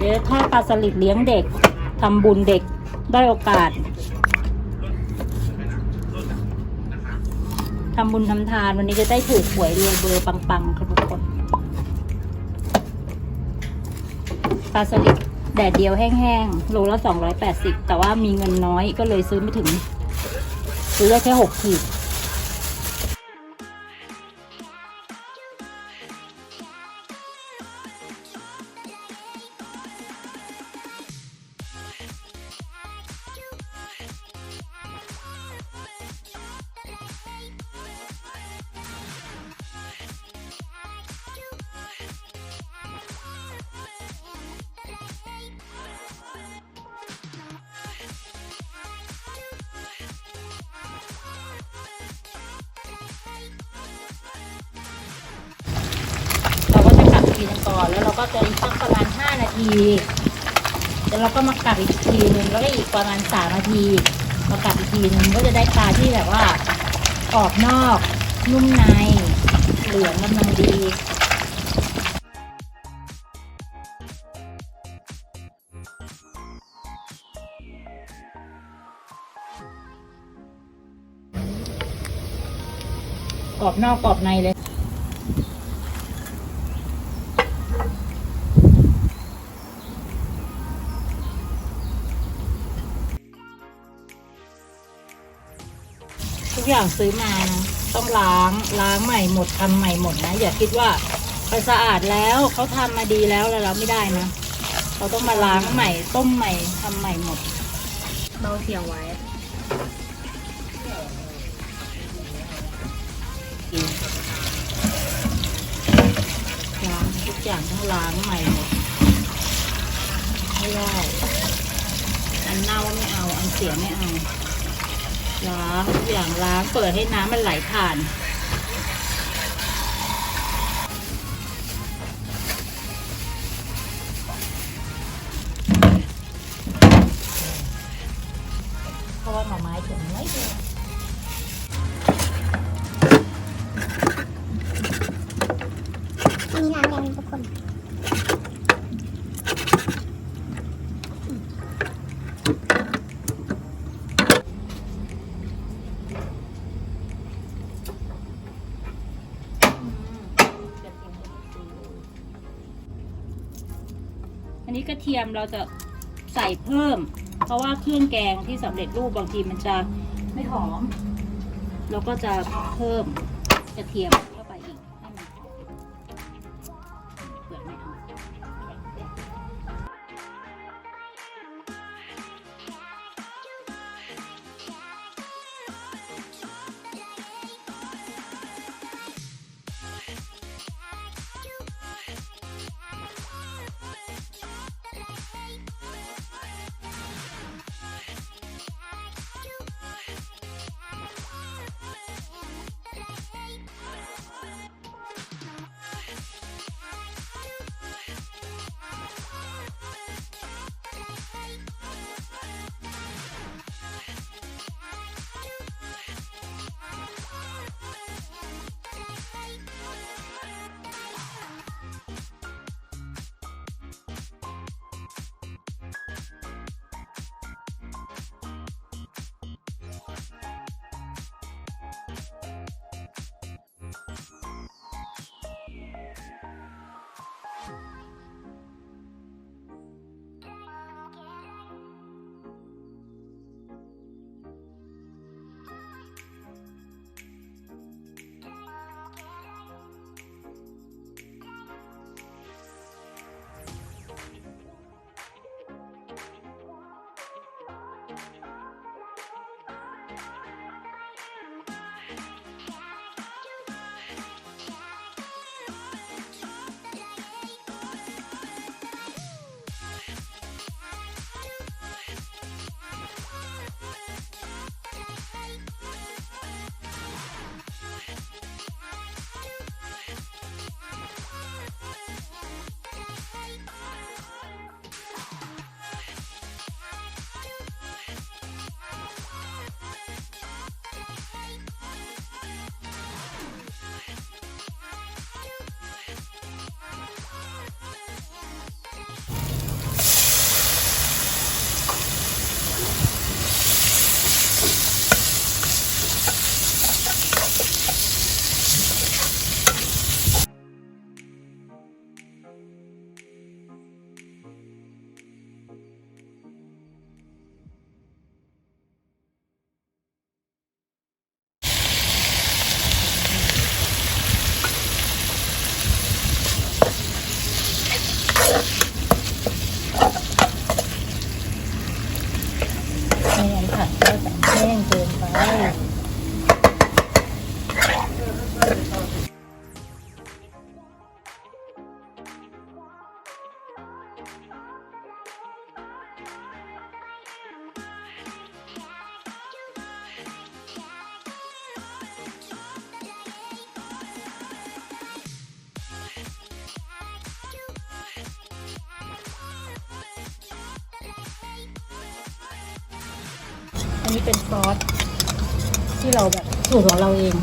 เดี๋ยวทอดปลาสลิดเลี้ยงเด็กทำบุญเด็กได้โอกาสทำบุญทำทานวันนี้จะได้ถูกหวยรวยเบอร์ปังๆครับทุกคนปลาสลิดแดดเดียวแห้งๆโลละ280แต่ว่ามีเงินน้อยก็เลยซื้อไม่ถึง ซื้อได้แค่6ขีด กันก่อน แล้วเราก็จะอีกสักประมาณ 5 นาทีแล้วเราก็มากลับอีกทีนึงแล้วก็อีกประมาณ 3 นาทีมากลับอีกทีนึงก็จะได้ปลาที่แบบว่ากรอบนอก นุ่มใน เหลืองกำลังดีกรอบนอกกรอบในเลย อย่างซื้อมานะต้องล้างล้างใหม่หมดทำใหม่หมดนะ อย่าคิดว่าไปสะอาดแล้วเขาทำมาดีแล้วแล้วเราไม่ได้นะเราต้องมาล้างใหม่ ต้มใหม่ทำใหม่หมดเบาเสียงไว้ล้างทุกอย่างต้องล้างใหม่หมดไม่ได้อันเน่าไม่เอา อันเสียไม่เอา ล้างทุกอย่างล้างเปิดให้น้ำมันไหลผ่าน อันนี้กระเทียมเราจะใส่เพิ่ม เพราะว่าเครื่องแกงที่สำเร็จรูปบางทีมันจะไม่หอม เราก็จะเพิ่มกระเทียม Yeah. อันนี้เป็นซอสที่เราแบบสูตรของเราเอง